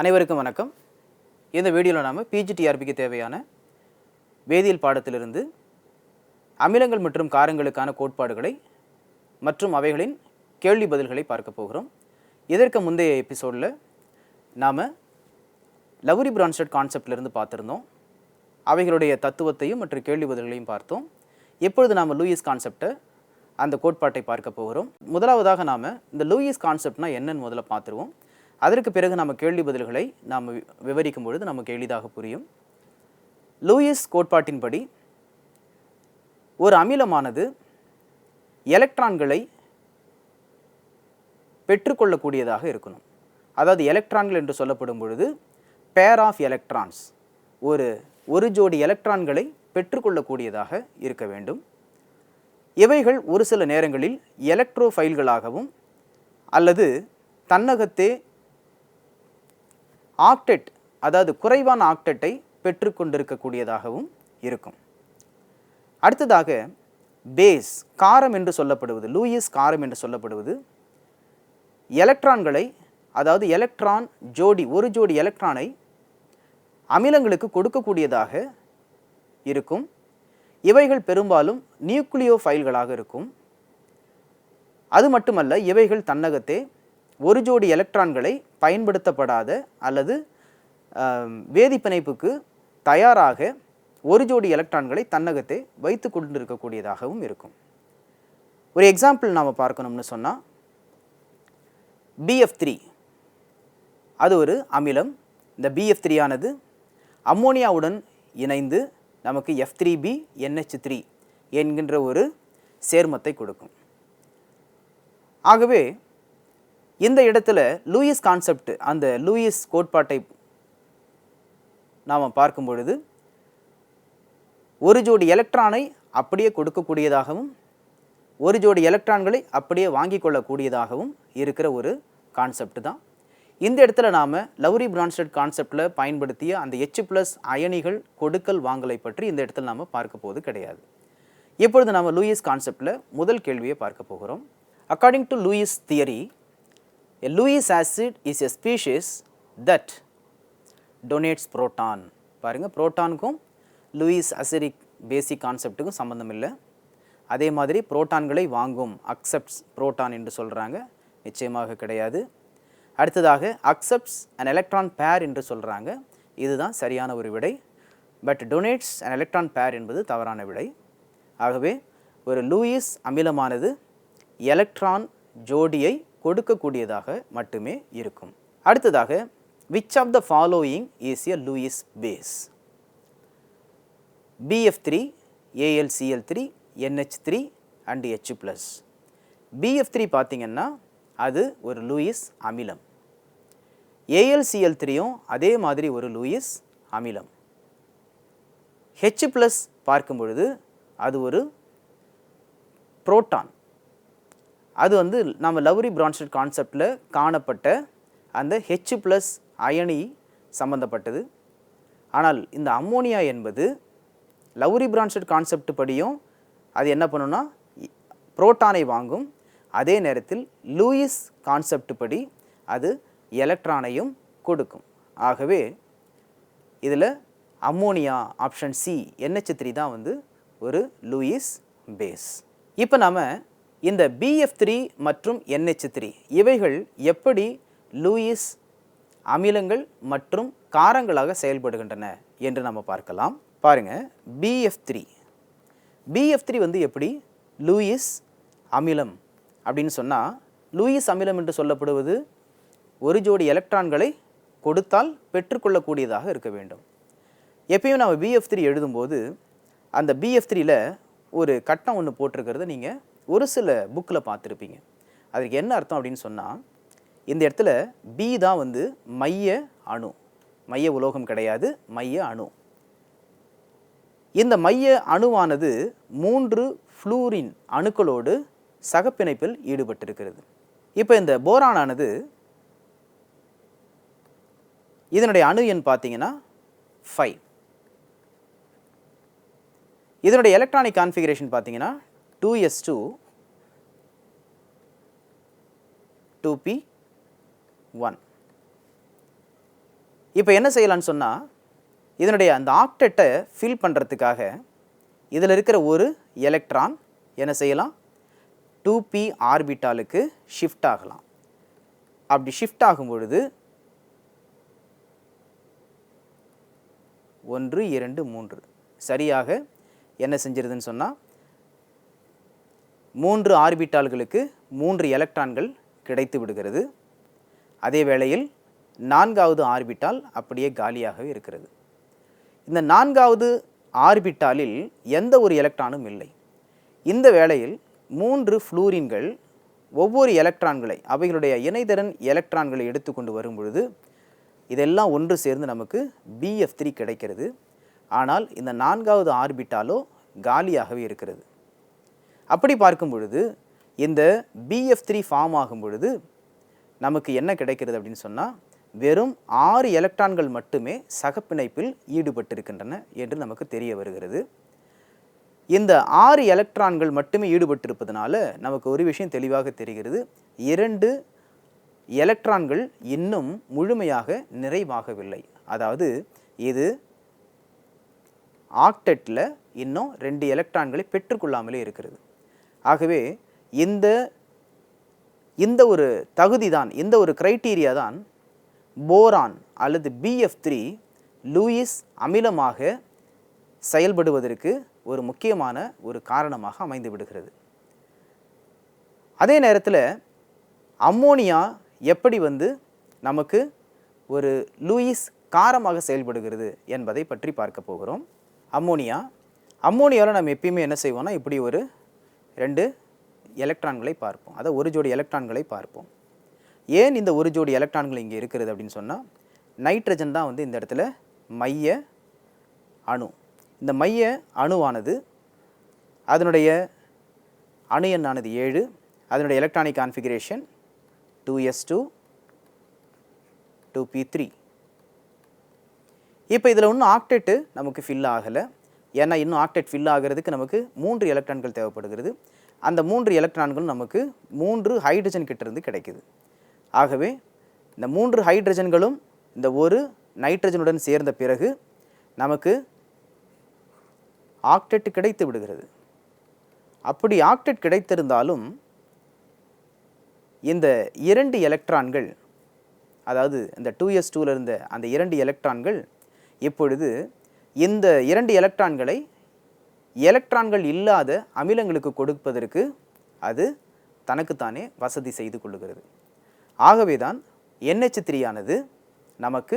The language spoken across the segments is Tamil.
அனைவருக்கும் வணக்கம். இந்த வீடியோவில் நாம் பிஜிடிஆர்பிக்கு தேவையான வேதியியல் பாடத்திலிருந்து அமிலங்கள் மற்றும் காரங்களுக்கான கோட்பாடுகளை மற்றும் அவைகளின் கேள்வி பதில்களை பார்க்க போகிறோம். இதற்கு முந்தைய எபிசோடில் நாம் லவுரி பிரான்ஸ்டட் கான்செப்ட்லேருந்து பார்த்துருந்தோம். அவைகளுடைய தத்துவத்தையும் மற்றும் கேள்வி பதில்களையும் பார்த்தோம். இப்பொழுது நாம் லூயிஸ் கான்செப்டை அந்த கோட்பாட்டை பார்க்க போகிறோம். முதலாவதாக நாம் இந்த லூயிஸ் கான்செப்ட்னா என்னன்னு முதல்ல பார்த்துருவோம். அதற்கு பிறகு நம்ம கேள்வி பதில்களை நாம் விவரிக்கும் பொழுது நமக்கு எளிதாக புரியும். லூயிஸ் கோட்பாட்டின்படி ஒரு அமிலமானது எலக்ட்ரான்களை பெற்றுக்கொள்ளக்கூடியதாக இருக்கணும். அதாவது எலக்ட்ரான்கள் என்று சொல்லப்படும் பொழுது பேர் ஆஃப் எலக்ட்ரான்ஸ் ஒரு ஒரு ஜோடி எலக்ட்ரான்களை பெற்றுக்கொள்ளக்கூடியதாக இருக்க வேண்டும். இவைகள் ஒரு சில நேரங்களில் எலக்ட்ரோஃபைல்களாகவும் அல்லது தன்னகத்தே ஆக்டெட் அதாவது குறைவான ஆக்டெட்டை பெற்றுக்கொண்டிருக்கக்கூடியதாகவும் இருக்கும். அடுத்ததாக பேஸ் காரம் என்று சொல்லப்படுவது லூயிஸ் காரம் என்று சொல்லப்படுவது எலக்ட்ரான்களை அதாவது எலக்ட்ரான் ஜோடி ஒரு ஜோடி எலக்ட்ரானை அமிலங்களுக்கு கொடுக்கக்கூடியதாக இருக்கும். இவைகள் பெரும்பாலும் நியூக்ளியோ ஃபைல்களாக இருக்கும். அது மட்டுமல்ல இவைகள் தன்னகத்தே ஒரு ஜோடி எலக்ட்ரான்களை பயன்படுத்தப்படாத அல்லது வேதிப்பிணைப்புக்கு தயாராக ஒரு ஜோடி எலக்ட்ரான்களை தன்னகத்தை வைத்து கொண்டிருக்கக்கூடியதாகவும் இருக்கும். ஒரு எக்ஸாம்பிள் நாம் பார்க்கணும்னு சொன்னால் பிஎஃப் த்ரீ அது ஒரு அமிலம். இந்த பிஎஃப் த்ரீ ஆனது அம்மோனியாவுடன் இணைந்து நமக்கு F three P NH three என்கின்ற ஒரு சேர்மத்தை கொடுக்கும். ஆகவே இந்த இடத்துல லூயிஸ் கான்செப்ட் அந்த லூயிஸ் கோட்பாட்டை நாம் பார்க்கும் பொழுது ஒரு ஜோடி எலக்ட்ரானை அப்படியே கொடுக்கக்கூடியதாகவும் ஒரு ஜோடி எலக்ட்ரான்களை அப்படியே வாங்கி கொள்ளக்கூடியதாகவும் இருக்கிற ஒரு கான்செப்ட் தான். இந்த இடத்துல நாம் லவ்ரி பிரான்ஸ்டட் கான்செப்டில் பயன்படுத்திய அந்த எச் ப்ளஸ் அயனிகள் கொடுக்கல் வாங்கலை பற்றி இந்த இடத்துல நாம் பார்க்க போவது கிடையாது. இப்பொழுது நாம் லூயிஸ் கான்செப்டில் முதல் கேள்வியை பார்க்க போகிறோம். According to Lewis theory A Lewis acid is a species that donates proton. பாருங்க புரோட்டானுக்கும் லூயிஸ் அசிரிக் பேசிக் கான்செப்ட்டுக்கும் சம்மந்தம் இல்லை. அதே மாதிரி புரோட்டான்களை வாங்கும் அக்செப்ட்ஸ் புரோட்டான் என்று சொல்கிறாங்க நிச்சயமாக கிடையாது. அடுத்ததாக அக்செப்ட்ஸ் அண்ட் எலக்ட்ரான் பேர் என்று சொல்கிறாங்க இதுதான் சரியான ஒரு விடை. பட் டொனேட்ஸ் அண்ட் எலக்ட்ரான் பேர் என்பது தவறான விடை. ஆகவே ஒரு லூயிஸ் அமிலமானது எலக்ட்ரான் ஜோடியை கொடுக்கக்கூடியதாக மட்டுமே இருக்கும். அடுத்ததாக which of the following is a Lewis base BF three AlCl three NH three and H plus BF three பார்த்தீங்கன்னா அது ஒரு லூயிஸ் அமிலம். ஏஎல்சிஎல் த்ரீயும் அதே மாதிரி ஒரு லூயிஸ் அமிலம். ஹெச் ப்ளஸ் பார்க்கும் பொழுது அது ஒரு புரோட்டான் அது வந்து நம்ம லவ்ரி பிரான்ஸ்டட் கான்செப்டில் காணப்பட்ட அந்த ஹெச் ப்ளஸ் அயனி சம்பந்தப்பட்டது. ஆனால் இந்த அம்மோனியா என்பது லவ்ரி பிரான்ஸ்டட் கான்செப்ட் படியும் அது என்ன பண்ணுன்னா புரோட்டானை வாங்கும். அதே நேரத்தில் லூயிஸ் கான்செப்ட் படி அது எலக்ட்ரானையும் கொடுக்கும். ஆகவே இதில் ammonia option C NH3 three தான் வந்து ஒரு லூயிஸ் பேஸ் இப்போ நாம் இந்த பிஎஃப் த்ரீ மற்றும் என்ஹெச் த்ரீ இவைகள் எப்படி லூயிஸ் அமிலங்கள் மற்றும் காரங்களாக செயல்படுகின்றன என்று நம்ம பார்க்கலாம். பாருங்க பிஎஃப் த்ரீ பிஎஃப் த்ரீ வந்து எப்படி? லூயிஸ் அமிலம் அப்படின்னு சொன்னால் லூயிஸ் அமிலம் என்று சொல்லப்படுவது ஒரு ஜோடி எலக்ட்ரான்களை கொடுத்தால் பெற்றுக்கொள்ளக்கூடியதாக இருக்க வேண்டும். எப்பயும் நம்ம பிஎஃப் த்ரீ எழுதும்போது அந்த பிஎஃப் த்ரீல ஒரு கட்டம் ஒன்று போட்டிருக்கிறத நீங்கள் ஒரு சில புக்கில் பார்த்துருப்பீங்க. அதுக்கு என்ன அர்த்தம் அப்படின்னு சொன்னால் இந்த இடத்துல பி தான் வந்து மைய அணு. மைய உலோகம் கிடையாது மைய அணு. இந்த மைய அணுவானது மூன்று ஃப்ளூரின் அணுக்களோடு சகப்பிணைப்பில் ஈடுபட்டிருக்கிறது. இப்போ இந்த போரானானது இதனுடைய அணு எண் பார்த்தீங்கன்னா ஃபைவ் இதனுடைய எலக்ட்ரானிக் கான்ஃபிகரேஷன் பார்த்தீங்கன்னா two S two two P one இப்போ என்ன செய்யலாம்னு சொன்னால் இதனுடைய அந்த ஆக்டெட்டை ஃபில் பண்ணுறதுக்காக இதில் இருக்கிற ஒரு எலக்ட்ரான் என்ன செய்யலாம்? டூ பி ஆர்பிட்டாலுக்கு ஷிஃப்ட் ஆகலாம். அப்படி ஷிஃப்ட் ஆகும் பொழுது ஒன்று இரண்டு மூன்று. சரியாக என்ன செஞ்சிருதுன்னு சொன்னால் மூன்று ஆர்பிட்டால்களுக்கு மூன்று எலக்ட்ரான்கள் கிடைத்து விடுகிறது. அதே வேளையில் நான்காவது ஆர்பிட்டால் அப்படியே காலியாகவே இருக்கிறது. இந்த நான்காவது ஆர்பிட்டாலில் எந்த ஒரு எலக்ட்ரானும் இல்லை. இந்த வேளையில் மூன்று ஃப்ளூரின்கள் ஒவ்வொரு எலக்ட்ரான்களை அவைகளுடைய இணைதிறன் எலக்ட்ரான்களை எடுத்துக்கொண்டு வரும் பொழுது இதெல்லாம் ஒன்று சேர்ந்து நமக்கு பிஎஃப் த்ரீ கிடைக்கிறது. ஆனால் இந்த நான்காவது ஆர்பிட்டாலோ காலியாகவே இருக்கிறது. அப்படி பார்க்கும் பொழுது இந்த பிஎஃப் த்ரீ ஃபார்ம் ஆகும் பொழுது நமக்கு என்ன கிடைக்கிறது அப்படின்னு சொன்னால் வெறும் ஆறு எலக்ட்ரான்கள் மட்டுமே சகப்பிணைப்பில் ஈடுபட்டிருக்கின்றன என்று நமக்கு தெரிய வருகிறது. இந்த ஆறு எலக்ட்ரான்கள் மட்டுமே ஈடுபட்டிருப்பதனால நமக்கு ஒரு விஷயம் தெளிவாக தெரிகிறது. இரண்டு எலக்ட்ரான்கள் இன்னும் முழுமையாக நிறைவாகவில்லை. அதாவது இது ஆக்டெட்டில் இன்னும் ரெண்டு எலக்ட்ரான்களை பெற்றுக்கொள்ளாமலே இருக்கிறது. ஆகவே இந்த இந்த ஒரு தகுதி தான் இந்த ஒரு க்ரைட்டீரியா தான் போரான் அல்லது பிஎஃப் த்ரீ லூயிஸ் அமிலமாக செயல்படுவதற்கு ஒரு முக்கியமான ஒரு காரணமாக அமைந்து விடுகிறது. அதே நேரத்தில் அம்மோனியா எப்படி வந்து நமக்கு ஒரு லூயிஸ் காரமாக செயல்படுகிறது என்பதை பற்றி பார்க்க போகிறோம். அம்மோனியா அம்மோனியாவில் நம்ம எப்பயுமே என்ன செய்வோம்னா இப்படி ஒரு ரெண்டு எலக்ட்ரான்களை பார்ப்போம். அதை ஒரு ஜோடி எலக்ட்ரான்களை பார்ப்போம். ஏன் இந்த ஒரு ஜோடி எலக்ட்ரான்கள் இங்கே இருக்கிறது அப்படின்னு சொன்னால் நைட்ரஜன் தான் வந்து இந்த இடத்துல மைய அணு. இந்த மைய அணுவானது அதனுடைய அணு எண்ணானது ஏழு அதனுடைய electronic configuration two S two two P three இப்போ இதில் ஒன்றும் ஆக்டேட்டு நமக்கு ஃபில் ஆகலை. ஏன்னா இன்னும் ஆக்டெட் ஃபில் ஆகிறதுக்கு நமக்கு மூன்று எலக்ட்ரான்கள் தேவைப்படுகிறது. அந்த மூன்று எலக்ட்ரான்களும் நமக்கு மூன்று ஹைட்ரஜன் கிட்டேருந்து கிடைக்குது. ஆகவே இந்த மூன்று ஹைட்ரஜன்களும் இந்த ஒரு நைட்ரஜனுடன் சேர்ந்த பிறகு நமக்கு ஆக்டெட் கிடைத்து விடுகிறது. அப்படி ஆக்டெட் கிடைத்திருந்தாலும் இந்த இரண்டு எலக்ட்ரான்கள் அதாவது இந்த டூ எஸ் டூவில் இருந்த அந்த இரண்டு எலக்ட்ரான்கள் இப்பொழுது இந்த இரண்டு எலக்ட்ரான்களை எலக்ட்ரான்கள் இல்லாத அமிலங்களுக்கு கொடுப்பதற்கு அது தனக்குத்தானே வசதி செய்து கொள்ளுகிறது. ஆகவே தான் என்ஹெச் த்ரீயானது நமக்கு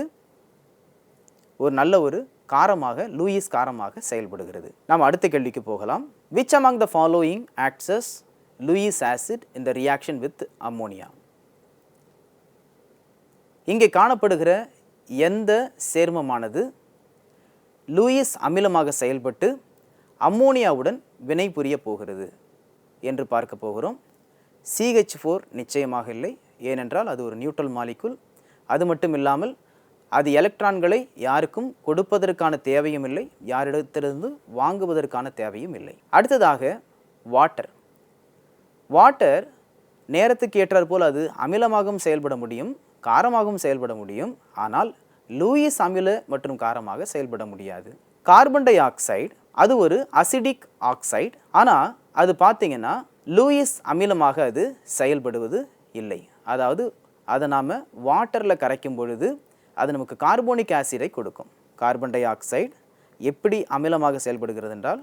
ஒரு நல்ல ஒரு காரமாக லூயிஸ் காரமாக செயல்படுகிறது. நாம் அடுத்த கேள்விக்கு போகலாம். Which among the following acts Lewis acid இந்த ரியாக்ஷன் வித் அம்மோனியா இங்கே காணப்படுகிற எந்த சேர்மமானது லூயிஸ் அமிலமாக செயல்பட்டு அம்மோனியாவுடன் வினை புரிய போகிறது என்று பார்க்க போகிறோம். சிஹெச் ஃபோர் நிச்சயமாக இல்லை. ஏனென்றால் அது ஒரு நியூட்ரல் மாலிக்குள் அது மட்டும் இல்லாமல் அது எலக்ட்ரான்களை யாருக்கும் கொடுப்பதற்கான தேவையும் இல்லை. யாரிடத்திலிருந்து வாங்குவதற்கான தேவையும் இல்லை. அடுத்ததாக வாட்டர் வாட்டர் நேரத்துக்கு ஏற்றாற்போல் அது அமிலமாகவும் செயல்பட முடியும் காரமாகவும் செயல்பட முடியும். ஆனால் லூயிஸ் அமில மற்றும் காரமாக செயல்பட முடியாது. கார்பன் டை ஆக்சைடு அது ஒரு அசிடிக் ஆக்சைடு. ஆனால் அது பார்த்தீங்கன்னா லூயிஸ் அமிலமாக அது செயல்படுவது இல்லை. அதாவது அதை நாம் வாட்டரில் கரைக்கும் பொழுது அது நமக்கு கார்போனிக் ஆசிடை கொடுக்கும். கார்பன் டை ஆக்சைடு எப்படி அமிலமாக செயல்படுகிறது என்றால்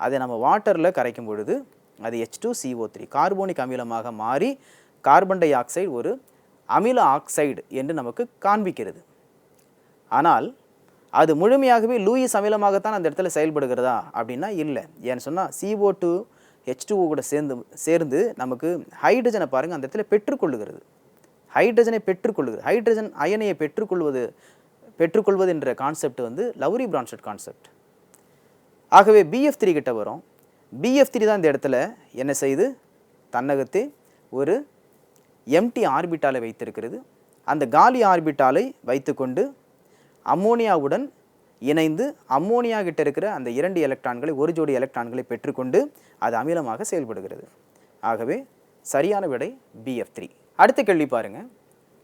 அதை நம்ம வாட்டரில் கரைக்கும் பொழுது அது H two CO three carbonic அமிலமாக மாறி கார்பன் டை ஆக்சைடு ஒரு அமில ஆக்சைடு என்று நமக்கு காண்பிக்கிறது. ஆனால் அது முழுமையாகவே லூயிஸ் அமிலமாகத்தான் அந்த இடத்துல செயல்படுகிறதா அப்படின்னா இல்லை. ஏன்னு சொன்னால் சிஓ டூ ஹெச் கூட சேர்ந்து சேர்ந்து நமக்கு ஹைட்ரஜனை பாருங்கள் அந்த இடத்துல பெற்றுக்கொள்ளுகிறது. ஹைட்ரஜனை பெற்றுக்கொள்ளுகிறது. ஹைட்ரஜன் அயனையை பெற்றுக்கொள்வது பெற்றுக்கொள்வது என்ற கான்செப்ட் வந்து லவ்ரி பிரான்செட் கான்செப்ட் ஆகவே பிஎஃப் த்ரீ கிட்ட வரும். பிஎஃப் த்ரீ தான் இந்த இடத்துல என்ன செய்து? தன்னகத்தை ஒரு எம்டி ஆர்பிட்டாலை வைத்திருக்கிறது. அந்த காலி ஆர்பிட்டாலை வைத்துக்கொண்டு அம்மோனியாவுடன் இணைந்து அம்மோனியா கிட்ட இருக்கிற அந்த இரண்டு எலக்ட்ரான்களை ஒரு ஜோடி எலக்ட்ரான்களை பெற்றுக்கொண்டு அது அமிலமாக செயல்படுகிறது. ஆகவே சரியான விடை பிஎஃப் த்ரீ அடுத்த கேள்வி பாருங்கள்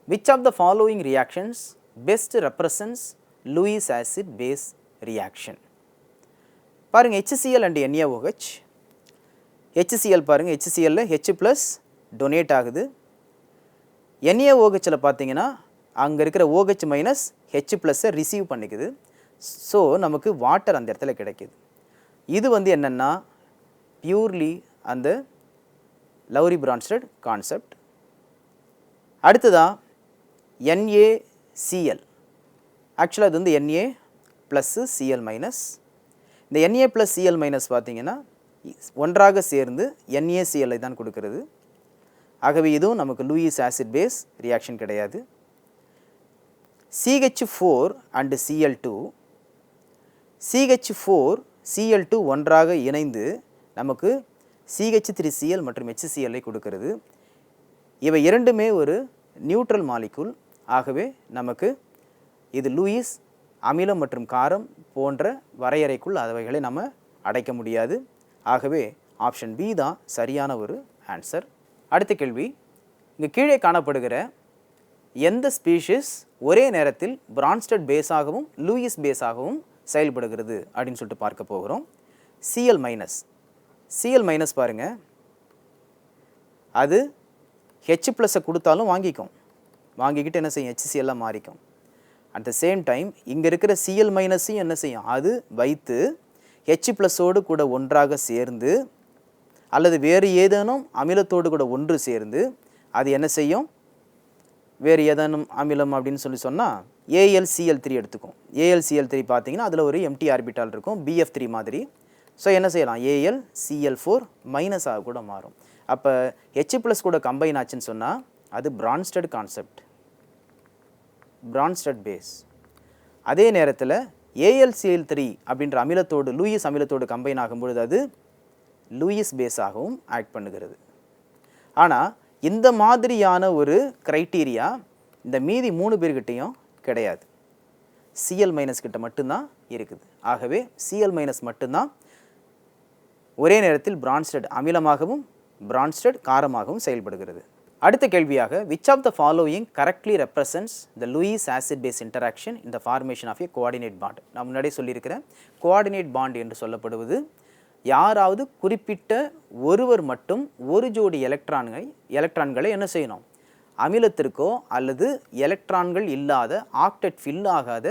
which of the following reactions best represents Lewis acid base reaction பாருங்கள் HCl அண்ட் என்ஏஓஹெச் HCl பாருங்கள் ஹெச்சிஎல்லில் ஹெச் ப்ளஸ் டொனேட் ஆகுது. என்ஏஓஹெச்சில் பார்த்தீங்கன்னா அங்கே இருக்கிற ஓஹெச் மைனஸ் ஹெச் ப்ளஸ்ஸை ரிசீவ் பண்ணிக்குது. ஸோ நமக்கு வாட்டர் அந்த இடத்துல கிடைக்குது. இது வந்து என்னென்னா பியூர்லி அந்த லவ்ரி பிரான்ஸ்டட் கான்செப்ட் அடுத்ததா என்ஏசிஎல் ஆக்சுவலாக இது வந்து என்ஏ ப்ளஸ்ஸு சிஎல் மைனஸ் இந்த என்ஏ ப்ளஸ் சிஎல் மைனஸ் பார்த்தீங்கன்னா ஒன்றாக சேர்ந்து NaCl தான் கொடுக்கறது. ஆகவே இதுவும் நமக்கு லூயிஸ் ஆசிட் பேஸ் ரியாக்ஷன் கிடையாது. CH four and Cl two CH four Cl two ஒன்றாக இணைந்து நமக்கு சிஹெச் த்ரீ சிஎல் மற்றும் ஹெச்சிசிஎல்லை கொடுக்கிறது. இவை இரண்டுமே ஒரு நியூட்ரல் மாலிகுல் ஆகவே நமக்கு இது லூயிஸ் அமிலம் மற்றும் காரம் போன்ற வரையறைக்குள் அவைகளை நம்ம அடைக்க முடியாது. ஆகவே ஆப்ஷன் பி தான் சரியான ஒரு ஆன்சர் அடுத்த கேள்வி இங்கே கீழே காணப்படுகிற எந்த ஸ்பீஷிஸ் ஒரே நேரத்தில் பிரான்ஸ்டட் பேஸாகவும் லூயிஸ் பேஸாகவும் செயல்படுகிறது அப்படின்னு சொல்லிட்டு பார்க்க போகிறோம். சிஎல் மைனஸ் சிஎல் மைனஸ் பாருங்கள் அது ஹெச் ப்ளஸ்ஸை கொடுத்தாலும் வாங்கிக்கும். வாங்கிக்கிட்டு என்ன செய்யும்? ஹெச்சிசிஎல்லாம் மாறிக்கும். அட் த சேம் டைம் இங்கே இருக்கிற சிஎல் மைனஸையும் என்ன செய்யும்? அது வைத்து ஹெச் ப்ளஸ்ஸோடு கூட ஒன்றாக சேர்ந்து அல்லது வேறு ஏதேனும் அமிலத்தோடு கூட ஒன்று சேர்ந்து அது என்ன செய்யும்? வேறு ஏதேனும் அமிலம் அப்படின்னு சொல்லி சொன்னால் ஏஎல்சிஎல் த்ரீ எடுத்துக்கும். ஏஎல்சிஎல் த்ரீ பார்த்தீங்கன்னா அதில் ஒரு எம்டி ஆர்பிட்டால் இருக்கும் பிஎஃப் த்ரீ மாதிரி. ஸோ என்ன செய்யலாம்? ஏஎல் சிஎல் ஃபோர் மைனஸாக கூட மாறும். அப்போ ஹெச் ப்ளஸ் கூட கம்பைன் ஆச்சுன்னு சொன்னால் அது பிரான்ஸ்டட் கான்செப்ட் பிரான்ஸ்டட் பேஸ் அதே நேரத்தில் ஏஎல்சிஎல் த்ரீ அப்படின்ற அமிலத்தோடு லூயிஸ் அமிலத்தோடு கம்பைன் ஆகும்பொழுது அது லூயிஸ் பேஸாகவும் ஆக்ட் பண்ணுகிறது. ஆனால் இந்த மாதிரியான ஒரு க்ரைட்டீரியா இந்த மீதி மூணு பேர்கிட்டையும் கிடையாது. சிஎல் மைனஸ் கிட்ட மட்டும்தான் இருக்குது. ஆகவே சிஎல் மைனஸ் மட்டும்தான் ஒரே நேரத்தில் பிரான்ஸ்டட் அமிலமாகவும் பிரான்ஸ்டட் காரமாகவும் செயல்படுகிறது. அடுத்த கேள்வியாக which of the following correctly represents the Lewis acid base interaction இந்த formation of a coordinate bond நான் முன்னாடியே சொல்லியிருக்கிறேன். கோஆர்டினேட் பாண்ட் என்று சொல்லப்படுவது யாராவது குறிப்பிட்ட ஒருவர் மட்டும் ஒரு ஜோடி எலக்ட்ரான்களை எலக்ட்ரான்களை என்ன செய்யணும்? அமிலத்திற்கோ அல்லது எலக்ட்ரான்கள் இல்லாத ஆக்டெட் ஃபில் ஆகாத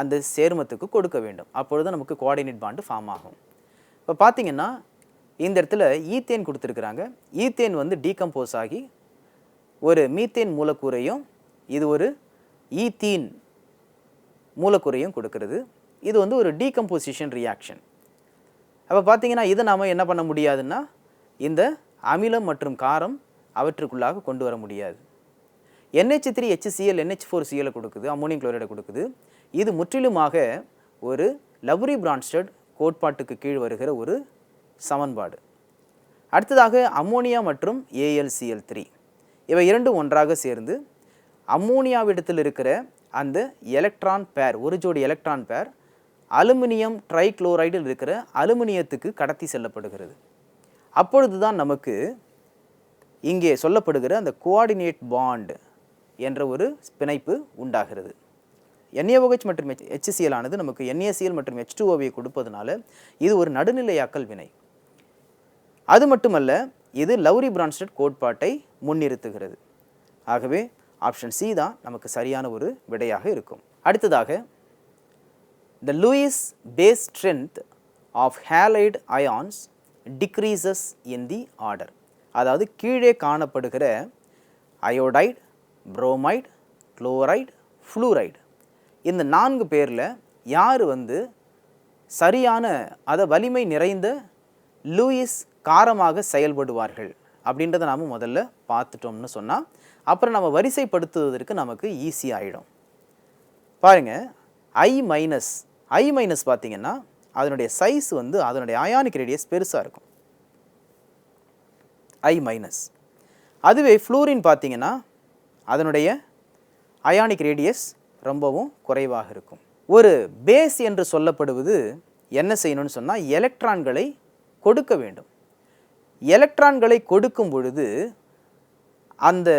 அந்த சேர்மத்துக்கு கொடுக்க வேண்டும். அப்பொழுது நமக்கு கோஆர்டினேட் பாண்டு ஃபார்ம் ஆகும். இப்போ பார்த்தீங்கன்னா இந்த இடத்துல ஈத்தேன் கொடுத்துருக்குறாங்க. ஈத்தேன் வந்து டீகம்போஸ் ஆகி ஒரு மீத்தேன் மூலக்கூறையும் இது ஒரு ஈத்தீன் மூலக்கூறையும் கொடுக்கறது. இது வந்து ஒரு டீகம்போசிஷன் ரியாக்ஷன் அப்போ பார்த்தீங்கன்னா இதை நாம் என்ன பண்ண முடியாதுன்னா இந்த அமிலம் மற்றும் காரம் அவற்றுக்குள்ளாக கொண்டு வர முடியாது. NH three HCl NH four சிஎலை கொடுக்குது அம்மோனியம் குளோரைடை கொடுக்குது. இது முற்றிலுமாக ஒரு லவ்ரி பிரான்ஸ்டட் கோட்பாட்டுக்கு கீழ் வருகிற ஒரு சமன்பாடு. அடுத்ததாக அம்மோனியா மற்றும் ஏஎல்சிஎல் த்ரீ இவை இரண்டும் ஒன்றாக சேர்ந்து அம்மோனியாவிடத்தில் இருக்கிற அந்த எலக்ட்ரான் பேர் ஒரு ஜோடி எலக்ட்ரான் பேர் அலுமினியம் ட்ரைக்ளோரைடில் இருக்கிற அலுமினியத்துக்கு கடத்தி செல்லப்படுகிறது. அப்பொழுது தான் நமக்கு இங்கே சொல்லப்படுகிற அந்த கோஆர்டினேட் பாண்ட் என்ற ஒரு பிணைப்பு உண்டாகிறது. என்ஏஓஹெச் மற்றும் HCl ஆனது நமக்கு என்ஏசிஎல் மற்றும் H2Oவை கொடுப்பதனால இது ஒரு நடுநிலையாக்கல் வினை. அது மட்டுமல்ல இது லவ்ரி பிரான்ஸ்டட் கோட்பாட்டை முன்னிறுத்துகிறது. ஆகவே ஆப்ஷன் சி தான் நமக்கு சரியான ஒரு விடையாக இருக்கும். அடுத்ததாக the Lewis base strength of halide ions decreases in the order. அதாவது கீழே காணப்படுகிற அயோடைட் புரோமைட் குளோரைடு ஃப்ளூரைடு இந்த நான்கு பேரில் யார் வந்து சரியான அதை வலிமை நிறைந்த லூயிஸ் காரமாக செயல்படுவார்கள் அப்படின்றத நாம் முதல்ல பார்த்துட்டோம்னு சொன்னால் அப்புறம் நம்ம வரிசைப்படுத்துவதற்கு நமக்கு ஈஸி ஆகிடும் பாருங்கள் ஐ மைனஸ் ஐ மைனஸ் பார்த்தீங்கன்னா அதனுடைய சைஸ் வந்து அதனுடைய அயானிக் ரேடியஸ் பெருசாக இருக்கும். ஐ மைனஸ் அதுவே ஃப்ளூரின் பார்த்தீங்கன்னா அதனுடைய அயானிக் ரேடியஸ் ரொம்பவும் குறைவாக இருக்கும். ஒரு பேஸ் என்று சொல்லப்படுவது என்ன செய்யணும்னு சொன்னால் எலக்ட்ரான்களை கொடுக்க வேண்டும். எலக்ட்ரான்களை கொடுக்கும் பொழுது அந்த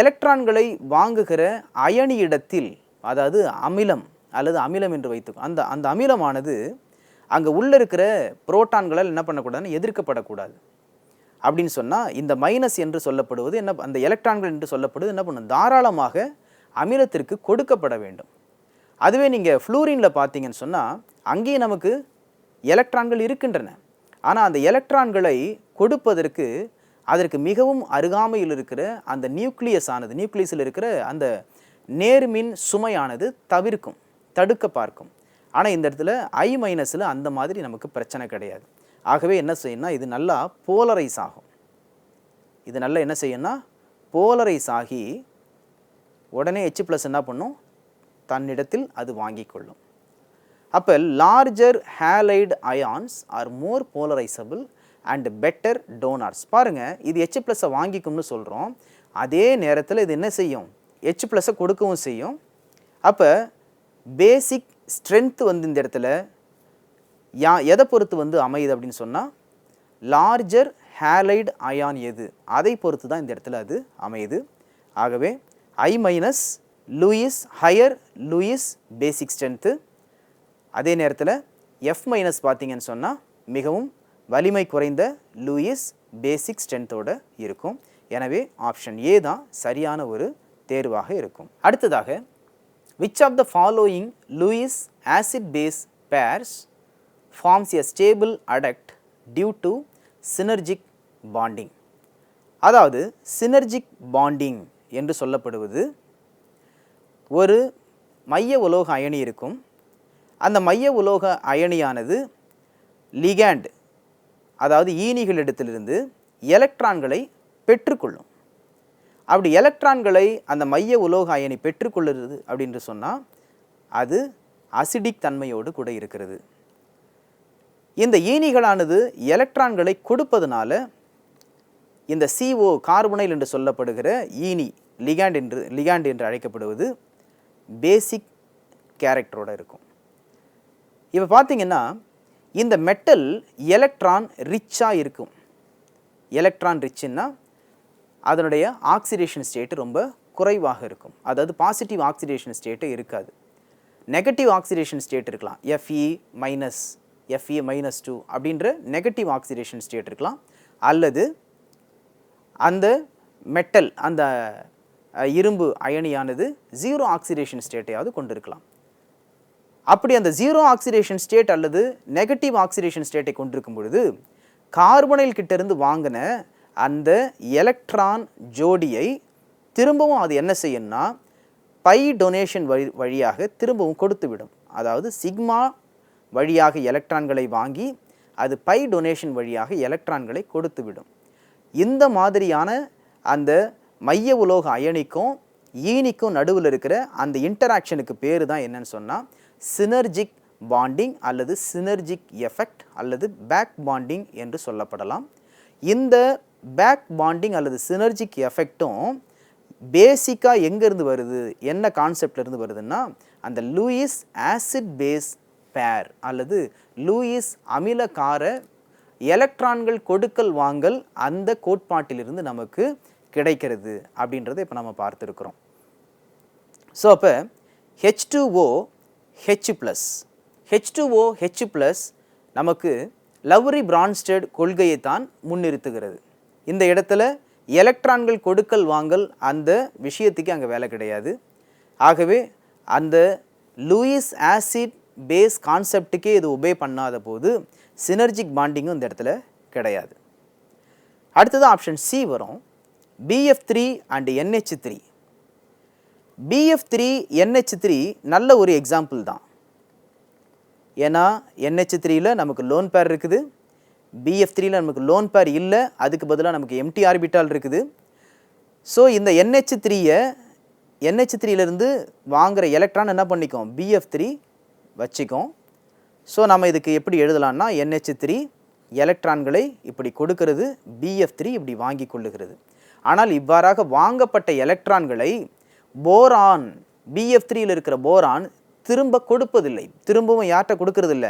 எலக்ட்ரான்களை வாங்குகிற அயனியிடத்தில் அதாவது அமிலம் அல்லது அமிலம் என்று வைத்துக்கும் அந்த அந்த அமிலமானது அங்கே உள்ளே இருக்கிற புரோட்டான்களால் என்ன பண்ணக்கூடாதுன்னு எதிர்க்கப்படக்கூடாது. அப்படின்னு சொன்னால் இந்த மைனஸ் என்று சொல்லப்படுவது என்ன அந்த எலக்ட்ரான்கள் என்று சொல்லப்படுவது என்ன பண்ணும்? தாராளமாக அமிலத்திற்கு கொடுக்கப்பட வேண்டும். அதுவே நீங்கள் ஃப்ளூரினில் பார்த்தீங்கன்னு சொன்னால் அங்கேயும் நமக்கு எலக்ட்ரான்கள் இருக்கின்றன. ஆனால் அந்த எலக்ட்ரான்களை கொடுப்பதற்கு அதற்கு மிகவும் அருகாமையில் இருக்கிற அந்த நியூக்ளியஸ் ஆனது நியூக்ளியஸில் இருக்கிற அந்த நேர்மின் சுமையானது தவிர்க்கும். தடுக்க பார்க்கும். ஆனால் இந்த இடத்துல ஐ மைனஸில் அந்த மாதிரி நமக்கு பிரச்சனை கிடையாது. ஆகவே என்ன செய்யணும்னா இது நல்லா போலரைஸ் ஆகும். இது நல்லா என்ன செய்யணும்னா போலரைஸ் ஆகி உடனே ஹெச் ப்ளஸ் என்ன பண்ணும்? தன்னிடத்தில் அது வாங்கி கொள்ளும். அப்போ larger halide ions are more polarisable and better donors பாருங்கள் இது ஹெச் ப்ளஸ்ஸை வாங்கிக்கும்னு சொல்கிறோம் அதே நேரத்தில் இது என்ன செய்யும்? ஹெச் ப்ளஸ்ஸை கொடுக்கவும் செய்யும். அப்போ பேசிக் ஸ்ட்ரென்த்து வந்து இந்த இடத்துல யா எதை பொறுத்து வந்து அமையுது அப்படின்னு சொன்னால் லார்ஜர் ஹேலைடு அயான் எது? அதை பொறுத்து தான் இந்த இடத்துல அது அமையுது. ஆகவே I minus Lewis higher Lewis basic strength அதே நேரத்தில் எஃப் மைனஸ் பார்த்தீங்கன்னு சொன்னால் மிகவும் வலிமை குறைந்த லூயிஸ் பேசிக் ஸ்ட்ரென்த்தோடு இருக்கும். எனவே ஆப்ஷன் ஏ தான் சரியான ஒரு தேர்வாக இருக்கும். அடுத்ததாக which of the following Lewis acid base pairs forms a stable adduct due to synergic bonding அதாவது சினர்ஜிக் பாண்டிங் என்று சொல்லப்படுவது ஒரு மைய உலோக அயனி இருக்கும். அந்த மைய உலோக அயனியானது லிகேண்ட் அதாவது ஈனிகளிடத்திலிருந்து எலக்ட்ரான்களை பெற்றுக்கொள்ளும். அப்படி எலக்ட்ரான்களை அந்த மைய உலோக அயனி பெற்றுக்கொள்ளுறது அப்படின்னு சொன்னால் அது அசிடிக் தன்மையோடு கூட இருக்கிறது. இந்த ஈனிகளானது எலக்ட்ரான்களை கொடுப்பதனால இந்த சிஓ கார்பனைல் என்று சொல்லப்படுகிற ஈனி லிகாண்ட் என்று லிகாண்ட் என்று அழைக்கப்படுவது பேசிக் கேரக்டரோட இருக்கும். இப்போ பார்த்தீங்கன்னா இந்த மெட்டல் எலக்ட்ரான் ரிச்சாக இருக்கும். எலக்ட்ரான் ரிச்சுன்னா அதனுடைய ஆக்சிடேஷன் ஸ்டேட்டு ரொம்ப குறைவாக இருக்கும். அதாவது பாசிட்டிவ் ஆக்சிடேஷன் ஸ்டேட்டு இருக்காது. நெகட்டிவ் ஆக்சிடேஷன் ஸ்டேட் இருக்கலாம். Fe minus Fe minus two அப்படின்ற நெகட்டிவ் ஆக்சிடேஷன் ஸ்டேட் இருக்கலாம். அல்லது அந்த மெட்டல் அந்த இரும்பு அயனியானது ஜீரோ ஆக்சிடேஷன் ஸ்டேட்டையாவது கொண்டிருக்கலாம். அப்படி அந்த ஜீரோ ஆக்சிடேஷன் ஸ்டேட் அல்லது நெகட்டிவ் ஆக்சிடேஷன் ஸ்டேட்டை கொண்டிருக்கும் பொழுது கார்பனைல் கிட்டேருந்து வாங்கின அந்த எலக்ட்ரான் ஜோடியை திரும்பவும் அது என்ன செய்யும்னா பை டொனேஷன் வழி வழியாக திரும்பவும் கொடுத்துவிடும். அதாவது சிக்மா வழியாக எலக்ட்ரான்களை வாங்கி அது பை டொனேஷன் வழியாக எலக்ட்ரான்களை கொடுத்துவிடும். இந்த மாதிரியான அந்த மைய உலோக அயனிக்கும் ஈனிக்கும் நடுவில் இருக்கிற அந்த இன்டராக்ஷனுக்கு பேர் தான் என்னன்னு சொன்னால் சினர்ஜிக் பாண்டிங் அல்லது சினர்ஜிக் எஃபெக்ட் அல்லது பேக் பாண்டிங் என்று சொல்லப்படலாம். இந்த பேக் பாண்டிங் அல்லது சினர்ஜிக் எஃபெக்ட்டும் பேசிக்காக எங்கேருந்து வருது? என்ன கான்செப்ட்லேருந்து வருதுன்னா அந்த லூயிஸ் ஆசிட் பேஸ் பேர் அல்லது லூயிஸ் அமிலக்கார எலக்ட்ரான்கள் கொடுக்கல் வாங்கல் அந்த கோட்பாட்டிலிருந்து நமக்கு கிடைக்கிறது அப்படின்றத இப்போ நம்ம பார்த்துருக்குறோம். ஸோ அப்போ H two O H plus H two O H plus நமக்கு லவ்ரி பிரான்ஸ்டட் கொள்கையை தான் முன்னிறுத்துகிறது. இந்த இடத்துல எலக்ட்ரான்கள் கொடுக்கல் வாங்கல் அந்த விஷயத்துக்கு அங்கே வேலை கிடையாது. ஆகவே அந்த லூயிஸ் ஆசிட் பேஸ் கான்செப்டுக்கே இது ஒபே பண்ணாத போது சினர்ஜிக் பாண்டிங்கும் இந்த இடத்துல கிடையாது. அடுத்தது ஆப்ஷன் சி வரும். BF three and NH three BF three NH three நல்ல ஒரு எக்ஸாம்பிள் தான். ஏன்னா என்ஹெச் த்ரீயில் நமக்கு லோன் பேர் இருக்குது. பிஎஃப் த்ரீயில் நமக்கு லோன் பேர் இல்லை அதுக்கு பதிலாக நமக்கு எம்டி ஆர்பிட்டால் இருக்குது. ஸோ இந்த என்ஹெச் த்ரீயை என்ஹெச் த்ரீலேருந்து வாங்குற எலக்ட்ரான் என்ன பண்ணிக்கும்? பிஎஃப் த்ரீ வச்சுக்கும். ஸோ நம்ம இதுக்கு எப்படி எழுதலாம்னா என்ஹெச் த்ரீ எலக்ட்ரான்களை இப்படி கொடுக்கிறது பிஎஃப் த்ரீ இப்படி வாங்கி கொள்ளுகிறது. ஆனால் இவ்வாறாக வாங்கப்பட்ட எலக்ட்ரான்களை போரான் பிஎஃப் த்ரீயில் இருக்கிற போரான் திரும்ப கொடுப்பதில்லை. திரும்பவும் யார்கிட்ட கொடுக்கறதில்ல?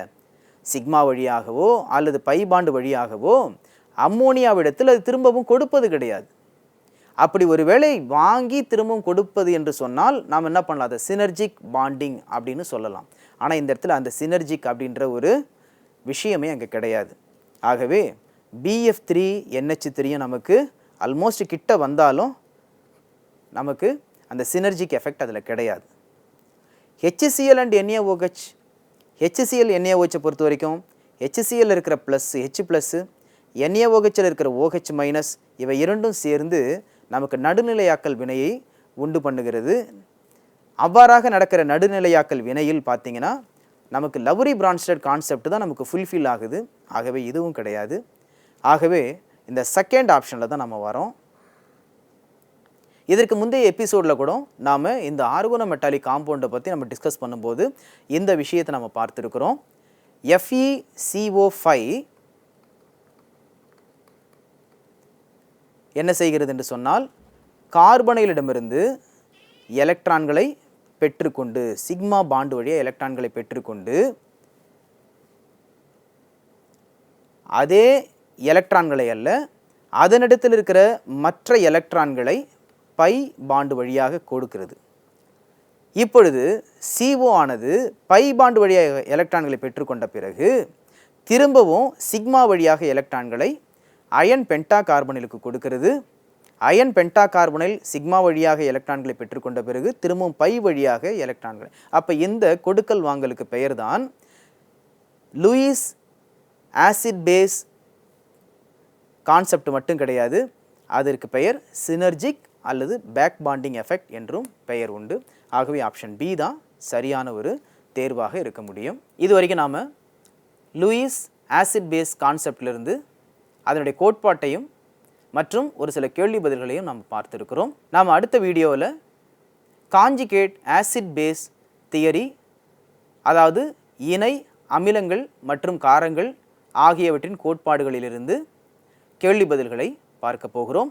சிக்மா வழியாகவோ அல்லது பை பாண்டு வழியாகவோ அம்மோனியாவிடத்தில் அது திரும்பவும் கொடுப்பது கிடையாது. அப்படி ஒரு வேளை வாங்கி திரும்பவும் கொடுப்பது என்று சொன்னால் நாம் என்ன பண்ணலாம்? அதை சினர்ஜிக் பாண்டிங் அப்படின்னு சொல்லலாம். ஆனால் இந்த இடத்துல அந்த சினர்ஜிக் அப்படின்ற ஒரு விஷயமே அங்கே கிடையாது. ஆகவே பிஎஃப் த்ரீ என்ஹெச் த்ரீயும் நமக்கு ஆல்மோஸ்ட் கிட்ட வந்தாலும் நமக்கு அந்த சினர்ஜிக் எஃபெக்ட் அதில் கிடையாது. ஹெச்சிசிஎல் அண்ட் என்ஏஓஹெச் ஹெச்சிசிஎல் என்ஏஓஹெச்சை பொறுத்த வரைக்கும் ஹெச்சிசிஎல் இருக்கிற ப்ளஸ் ஹெச் ப்ளஸ்ஸு என்ஏஓஹெச்சில் இருக்கிற ஓஹெச் மைனஸ் இவை இரண்டும் சேர்ந்து நமக்கு நடுநிலையாக்கல் வினையை உண்டு பண்ணுகிறது. அவ்வாறாக நடக்கிற நடுநிலையாக்கல் வினையில் பார்த்தீங்கன்னா நமக்கு லவ்ரி பிரான்ஸ்டட் கான்செப்ட் தான் நமக்கு ஃபுல்ஃபில் ஆகுது. ஆகவே இதுவும் கிடையாது. ஆகவே இந்த செகண்ட் ஆப்ஷனில் தான் நம்ம வரோம். இதற்கு முந்தைய எபிசோடில் கூட நாம் இந்த ஆர்கோன மெட்டாலிக் காம்பவுண்டை பற்றி நம்ம டிஸ்கஸ் பண்ணும்போது இந்த விஷயத்தை நம்ம பார்த்துருக்குறோம். எஃப்இசிஓ ஃபைவ் என்ன செய்கிறது என்று சொன்னால் கார்பனைலிடமிருந்து எலக்ட்ரான்களை பெற்றுக்கொண்டு சிக்மா பாண்டு வழியாக எலக்ட்ரான்களை பெற்றுக்கொண்டு அதே எலக்ட்ரான்களை அல்ல அதனிடத்தில் இருக்கிற மற்ற எலக்ட்ரான்களை பை பாண்டு வழியாக கொடுக்கிறது. இப்பொழுது சிஓ ஆனது பை பாண்டு வழியாக எலக்ட்ரான்களை பெற்றுக்கொண்ட பிறகு திரும்பவும் சிக்மா வழியாக எலக்ட்ரான்களை அயன் பென்டா கார்பனிலுக்கு கொடுக்கிறது. அயன் பென்டா கார்பனில் சிக்மா வழியாக எலக்ட்ரான்களை பெற்றுக்கொண்ட பிறகு திரும்பவும் பை வழியாக எலக்ட்ரான்களை அப்போ இந்த கொடுக்கல் வாங்கலுக்கு பெயர் தான் லூயிஸ் ஆசிட் பேஸ் கான்செப்ட் மட்டும் கிடையாது. அதற்கு பெயர் சினர்ஜிக் அல்லது பேக் பாண்டிங் எஃபெக்ட் என்றும் பெயர் உண்டு. ஆகவே ஆப்ஷன் பி தான் சரியான ஒரு தேர்வாக இருக்க முடியும். இது வரைக்கும் நாம் லூயிஸ் ஆசிட் பேஸ் கான்செப்டிலிருந்து அதனுடைய கோட்பாட்டையும் மற்றும் ஒரு சில கேள்வி பதில்களையும் நாம் பார்த்துருக்கிறோம். நாம் அடுத்த வீடியோவில் காஞ்சிகேட் ஆசிட் பேஸ் தியரி அதாவது இணை அமிலங்கள் மற்றும் காரங்கள் ஆகியவற்றின் கோட்பாடுகளிலிருந்து கேள்வி பதில்களை பார்க்க போகிறோம்.